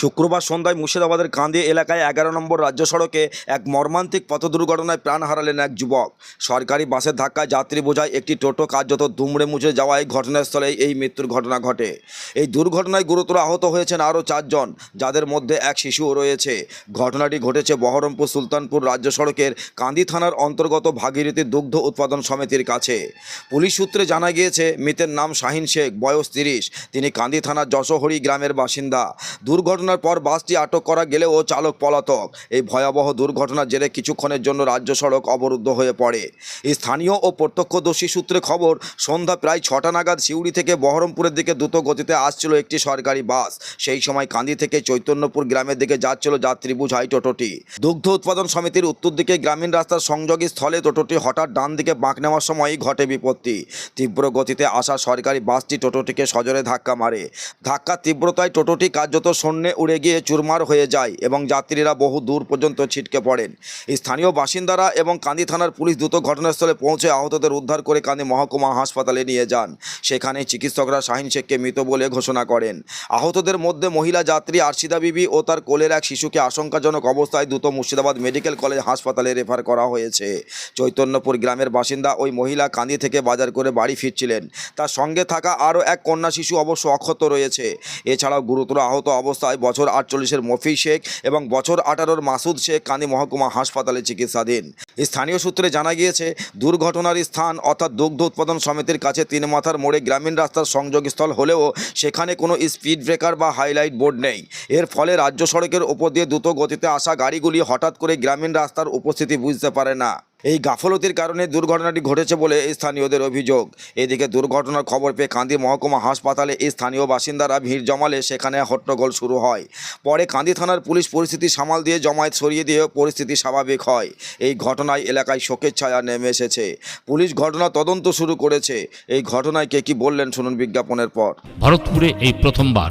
শুক্রবার সন্ধ্যায় মুর্শিদাবাদের কান্দি এলাকায় এগারো নম্বর রাজ্য সড়কে এক মর্মান্তিক পথ দুর্ঘটনায় প্রাণ হারালেন এক যুবক। সরকারি বাসের ধাক্কায় যাত্রী বোঝায় একটি টোটো কার্যত দুমড়ে মুচড়ে যাওয়ায় ঘটনাস্থলেই এই মৃত্যুর ঘটনা ঘটে। এই দুর্ঘটনায় গুরুতর আহত হয়েছেন আরও চারজন, যাদের মধ্যে এক শিশুও রয়েছে। ঘটনাটি ঘটেছে বহরমপুর সুলতানপুর রাজ্য সড়কের কান্দি থানার অন্তর্গত ভাগীরথী দুগ্ধ উৎপাদন সমিতির কাছে। পুলিশ সূত্রে জানা গিয়েছে, মৃতের নাম শাহিন শেখ, বয়স তিরিশ। তিনি কান্দি থানার যশোহরি গ্রামের বাসিন্দা। দুর্ঘটনার পর বাসটি আটক করা গেলেও চালক পলাতক। এই ভয়াবহ দুর্ঘটনার জেরে কিছুক্ষণের জন্য রাজ্য সড়ক অবরুদ্ধ হয়ে পড়ে। স্থানীয় ও প্রত্যক্ষদর্শী সূত্রে খবর, সন্ধ্যা প্রায় ছটা নাগাদ সিউড়ি থেকে বহরমপুরের দিকে দ্রুত গতিতে আসছিল একটি সরকারি বাস। সেই সময় কান্দি থেকে চৈতন্যপুর গ্রামের দিকে যাচ্ছিল যাত্রী বুঝাই টোটোটি। দুগ্ধ উৎপাদন সমিতির উত্তর দিকে গ্রামীণ রাস্তার সংযোগী স্থলে টোটোটি হঠাৎ ডান দিকে বাঁক নেওয়ার সময়ই ঘটে বিপত্তি। তীব্র গতিতে আসা সরকারি বাসটি টোটোটিকে সজোরে ধাক্কা মারে। ধাক্কার তীব্রতায় টোটোটি কার্যত শূন্যে উড়ে গিয়ে চুরমার হয়ে যায় এবং যাত্রীরা বহু দূর পর্যন্ত ছিটকে পড়েন। স্থানীয় বাসিন্দারা এবং কান্দি থানার পুলিশ দ্রুত ঘটনাস্থলে পৌঁছে আহতদের উদ্ধার করে কান্দি মহকুমা হাসপাতালে নিয়ে যান। সেখানে চিকিৎসকরা শাহিন শেখকে মৃত বলে ঘোষণা করেন। আহতদের মধ্যে মহিলা যাত্রী আরশিদা বিবি ও তার কোলের এক শিশুকে আশঙ্কাজনক অবস্থায় দ্রুত মুর্শিদাবাদ মেডিকেল কলেজ হাসপাতালে রেফার করা হয়েছে। চৈতন্যপুর গ্রামের বাসিন্দা ওই মহিলা কান্দি থেকে বাজার করে বাড়ি ফিরছিলেন। তার সঙ্গে থাকা আরও এক কন্যা শিশু অবশ্য অক্ষত রয়েছে। এছাড়াও গুরুতর আহত অবস্থায় বছর আটচল্লিশের মফি শেখ এবং বছর আঠারোর মাসুদ শেখ কান্দি মহকুমা হাসপাতালে চিকিৎসাধীন। স্থানীয় সূত্রে জানা গিয়েছে, দুর্ঘটনার স্থান অর্থাৎ দুগ্ধ উৎপাদন সমিতির কাছে তিন মাথার মোড়ে গ্রামীণ রাস্তার সংযোগস্থল হলেও সেখানে কোনো স্পিড ব্রেকার বা হাইলাইট বোর্ড নেই। এর ফলে রাজ্য সড়কের ওপর দিয়ে দ্রুত গতিতে আসা গাড়িগুলি হঠাৎ করে গ্রামীণ রাস্তার উপস্থিতি বুঝতে পারে না। এই গাফলতির কারণে দুর্ঘটনাটি ঘটেছে বলে স্থানীয়দের অভিযোগ। এদিকে দুর্ঘটনার খবর পেয়ে কান্দি মহকুমা হাসপাতালে স্থানীয় বাসিন্দারা ভিড় জমালে সেখানে হট্টগোল শুরু হয়। পরে কান্দি থানার পুলিশ পরিস্থিতি সামাল দিয়ে জমায়েত সরিয়ে দিয়ে পরিস্থিতি স্বাভাবিক হয়। এই ঘটনায় এলাকায় শোকের ছায়া নেমে এসেছে। পুলিশ ঘটনা তদন্ত শুরু করেছে। এই ঘটনায় কে কি বললেন শুনুন বিজ্ঞাপনের পর। ভারতপুরে এই প্রথমবার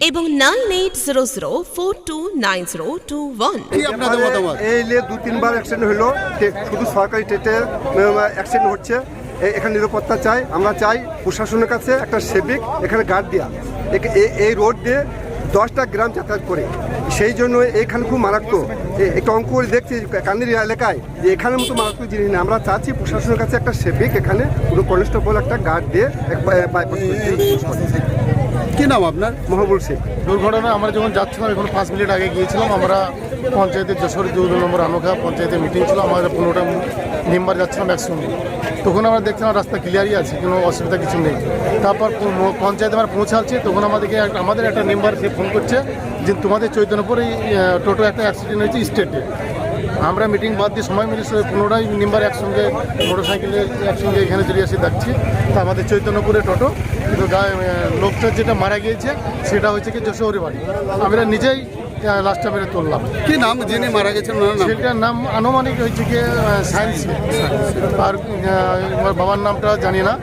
এবং nine eight zero zero four two nine zero two one. কি আপনাদের মতামত? এই নিয়ে দু তিনবার অ্যাক্সিডেন্ট হলো শুধু সরকারি টেটে অ্যাক্সিডেন্ট হচ্ছে। এ- এখানে নিরাপত্তা চাই আমরা চাই প্রশাসনের কাছে একটা সেবিক এখানে গার্ড দেওয়া এই রোড দিয়ে দশটা গ্রাম যাতায়াত করে। সেই জন্য এখানে খুব মারাত্মক। এ- একটা অঙ্ক দেখছি কান্দির এলাকায় যে এখানের মতো মারাত্মক জিনিস নেই। আমরা চাচ্ছি প্রশাসনের কাছে একটা সেবিক এখানে পুরো কনস্টেবল একটা গার্ড দিয়ে এক- বাইপাস কি নাম আপনার? মহাবুল শেখ। দুর্ঘটনা, আমরা যখন যাচ্ছিলাম, এখন পাঁচ মিনিট আগে গিয়েছিলাম, আমরা পঞ্চায়েতের যশোর দুই নম্বর আনোখা পঞ্চায়েতে মিটিং ছিল আমাদের পনেরোটা মেম্বার যাচ্ছিলাম একসঙ্গে। তখন আমরা দেখছিলাম রাস্তা ক্লিয়ারই আছে, কোনো অসুবিধা কিছু নেই। তারপর পঞ্চায়েতে আমরা পৌঁছাচ্ছি, তখন আমাদেরকে আমাদের একটা মেম্বার সে ফোন করছে যে তোমাদের চৈতন্যপুরে টোটো একটা অ্যাক্সিডেন্ট হয়েছে স্টেটে আমরা মিটিং বাদ দিয়ে সময় মিলে সবাই পনেরোটাই মেম্বার একসঙ্গে মোটর সাইকেলে একসঙ্গে এখানে চলে আসি দেখছি। তা আমাদের চৈতন্যপুরে টোটো কিন্তু লোকটা যেটা মারা গিয়েছে সেটা হচ্ছে কি যশোহরি বাড়ি। আমরা নিজেই লাস্টটা মেরে তুললাম। কি নাম? যিনি মারা গেছেন নাম? সেটার নাম আনুমানিক হয়েছে কি সায়েন্স। আর বাবার নামটা জানি না।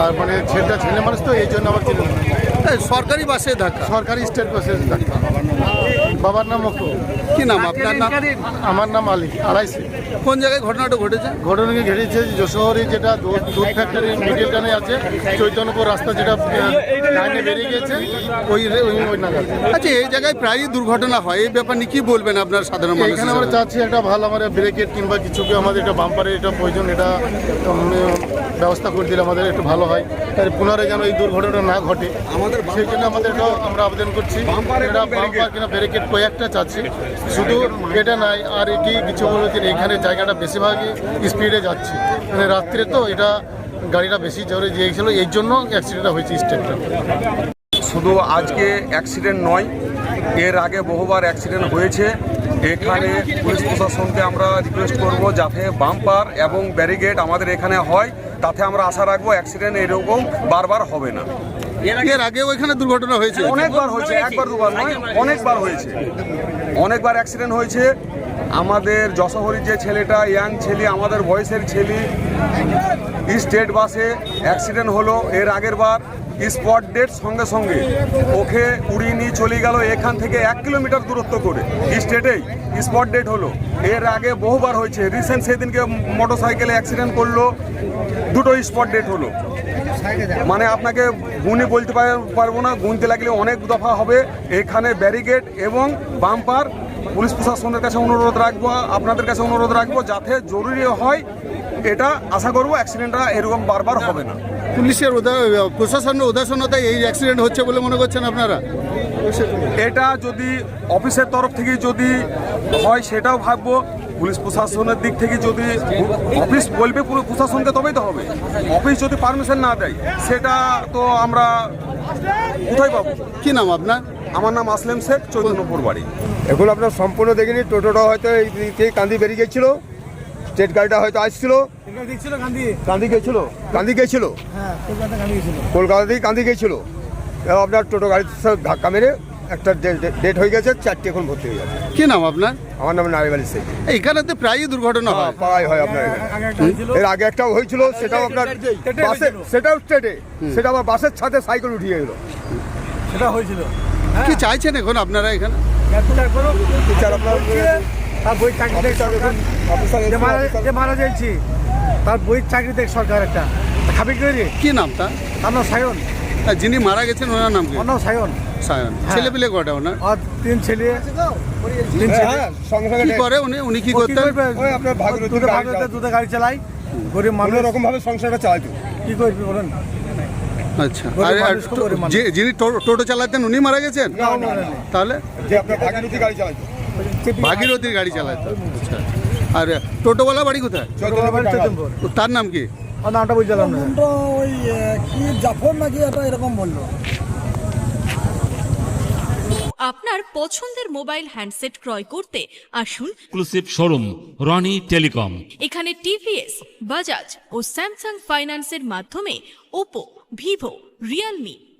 আর মানে ছেলেটা ছেলে মানুষ তো এই জন্য আমার চিনি। সরকারি বাসে ধাক্কা? সরকারি স্টেট বাসে ডাক্তার বাবার নাম অকু কি নাম আপনার নাম? আমার নাম আলী আড়াইশি। কোন জায়গায় ঘটনাটা ঘটেছে? ঘটনাকে ঘটেছে যশোহরে যেটা দুধ ফ্যাক্টরির মিডিল টানে আছে চৈতন্যপুর রাস্তা যেটা লাইনে বেরিয়ে গিয়েছে ওই ওই নাগাদ। আচ্ছা এই জায়গায় প্রায়ই দুর্ঘটনা হয় এই ব্যাপার নিয়ে কি বলবেন আপনার সাধারণ মানুষ এখানে আমরা চাচ্ছি একটা ভালো আমাদের ব্রেকেট কিংবা কিছু কি আমাদের এটা বাম্পারের এটা প্রয়োজন এটা ব্যবস্থা করে দিলে আমাদের একটু ভালো হয়। তার পুনরায় যেন এই দুর্ঘটনা না ঘটে আমাদের সেই জন্য আমাদের আমরা আবেদন করছি এটা বাম্পার কিনা ব্যারিকেড কয়েকটা চাচ্ছি শুধু এটা নাই, আর এটি কিছু বলেছেন এখানে জায়গাটা বেশিরভাগই স্পিডে যাচ্ছে। মানে রাত্রে তো এটা গাড়িটা বেশি জোরে গিয়েছিল এই জন্য অ্যাক্সিডেন্টটা হয়েছে স্টেটটা শুধু আজকে অ্যাক্সিডেন্ট নয়, এর আগে বহুবার অ্যাক্সিডেন্ট হয়েছে। এখানে পুলিশ প্রশাসনকে আমরা রিকোয়েস্ট করব যাতে বাম্পার এবং ব্যারিগেড আমাদের এখানে হয়, তাতে আমরা আশা রাখব অ্যাক্সিডেন্ট এরকম বারবার হবে না। এর আগেও এখানে দুর্ঘটনা হয়েছে। অনেকবার হয়েছে একবার দুবার নয় অনেকবার হয়েছে। অনেকবার অ্যাক্সিডেন্ট হয়েছে। আমাদের যশোহরির যে ছেলেটা ইয়াং ছেলে আমাদের বয়সের ছেলে স্টেট বাসে অ্যাক্সিডেন্ট হলো। এর আগের বার স্পট ডেট সঙ্গে সঙ্গে ওকে উড়িয়ে নিয়ে চলে গেল এখান থেকে এক কিলোমিটার দূরত্ব করে। স্টেটেই স্পট ডেট হলো। এর আগে বহুবার হয়েছে। রিসেন্ট সেদিনকে মোটর সাইকেলে অ্যাক্সিডেন্ট করল। দুটো স্পট ডেট হলো। মানে আপনাকে গুণে বলতে পার- পারব না গুনতে লাগলে অনেক দফা হবে। এখানে ব্যারিকেড এবং বাম্পার পুলিশ প্রশাসনের কাছে অনুরোধ রাখব আপনাদের কাছে অনুরোধ রাখব যাতে জরুরি হয় এটা আশা করব অ্যাক্সিডেন্টটা এরকম বারবার হবে না। পুলিশের প্রশাসনের উদাসীনতায় এই অ্যাক্সিডেন্ট হচ্ছে বলে মনে করছেন আপনারা? এটা যদি অফিসের তরফ থেকে যদি হয় সেটাও ভাববো। পুলিশ প্রশাসনের দিক থেকে যদি অফিস বলবে পুরো প্রশাসনকে তবেই তো হবে। অফিস যদি পারমিশন না দেয় সেটা তো আমরা কোথায় পাবো? কি নাম আপনার? আমার নাম আসলেম শেখ চৈতন্যপুর বাড়ি। এখন আপনার সম্পূর্ণ দেখিনি। টোটোটা হয়তো এই দিক থেকে কান্দি বেরিয়ে গেছিল। স্টেট গাড়িটা হয়তো আসছিল। কান্দি গেছিল? কান্দি গেছিল? কলকাতা থেকে কান্দি গেছিল। আপনার টোটো গাড়ির ধাক্কা মেরে একটা ডেট হয়ে গেছে চারটে এখন ভর্তি হয়ে গেছে। কি নাম আপনার? আমার নাম নারিবাল শেখ। এখানে তো প্রায়ই দুর্ঘটনা হয় পাড়াই হয় আপনার এখানে। এর আগে একটাও হয়েছিল সেটাও আপনার বাসে সেটাও স্টেটে সেটা আবার বাসের ছাদে সাইকেল উঠিয়ে গেল কি চাইছেন এখন আপনারা এখানে? তার বই চাকরি দেখ সরকার। অফিসার যে মারা যাইছি তার বই চাকরি দেখ সরকার একটা। খাবি কি নামটা নাম সায়ন। যিনি মারা গেছেন ওনার নাম কি? ওর নাম সায়ন। সায়ন ছেলে পেলে কটা ওনার? আর তিন ছেলে। তিন ছেলে। হ্যাঁ সঙ্গে কি করে উনি? উনি কি করতেন? ওই আপনার ভাগীরথীর দুধে গাড়ি চালায়। দুধে গাড়ি চালাই গরিব মানুষ। কোনো রকম ভাবে সংসারটা চালাতো। কি করবি বলেন? আচ্ছা। আর যিনি টো- টোটো চালাতেন উনি মারা গেছেন? তাহলে? যে আপনার ভাগীরথী গাড়ি চালাতো। ভাগীরথীর গাড়ি চালাতো। আচ্ছা। আর টোটোওয়ালা বাড়ি কোথায়? তার নাম কি? নামটা পারলাম না। ওই কি জাফর নাকি এটা এরকম বলল? আপনার পছন্দের মোবাইল হ্যান্ডসেট ক্রয় করতে আসুন। এক্সক্লুসিভ শোরুম রনি টেলিকম এখানে টিভিএস বাজাজ ও স্যামসাং ফাইন্যান্সের মাধ্যমে Oppo Vivo Realme